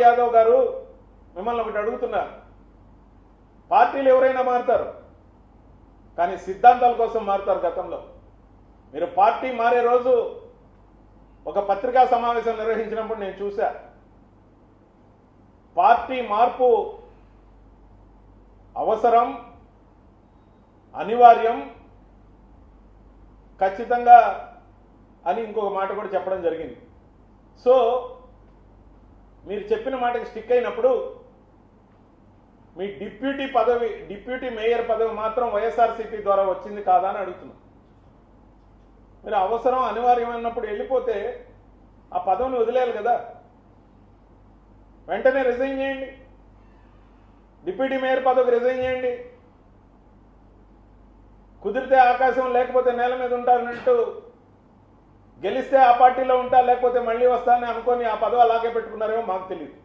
యాదవ్ గారు మిమ్మల్ని ఒకటి అడుగుతున్నారు. పార్టీలు ఎవరైనా మారుతారు. కానీ సిద్ధాంతాల కోసం మారుతారు గతంలో. మీరు పార్టీ మారే రోజు ఒక పత్రికా సమావేశం నిర్వహించినప్పుడు నేను చూశా. పార్టీ మార్పు అవసరం అనివార్యం ఖచ్చితంగా అని ఇంకొక మాట కూడా చెప్పడం జరిగింది. సో మీరు చెప్పిన మాటకి స్టిక్ అయినప్పుడు మీ డిప్యూటీ పదవి డిప్యూటీ మేయర్ పదవి మాత్రం వైఎస్ఆర్సీపీ ద్వారా వచ్చింది కాదా అని అడుగుతున్నాం. మీరు అవసరం అనివార్యం అన్నప్పుడు వెళ్ళిపోతే ఆ పదవిని వదిలేయాలి కదా. వెంటనే రిజైన్ చేయండి. డిప్యూటీ మేయర్ పదవికి రిజైన్ చేయండి. కుదిరితే ఆకాశం లేకపోతే నేల మీద ఉంటారన్నట్టు గెలిస్తే ఆ పార్టీలో ఉంటా లేకపోతే మళ్ళీ వస్తానని అనుకొని ఆ పదవి అలాగే పెట్టుకున్నారేమో మాకు తెలియదు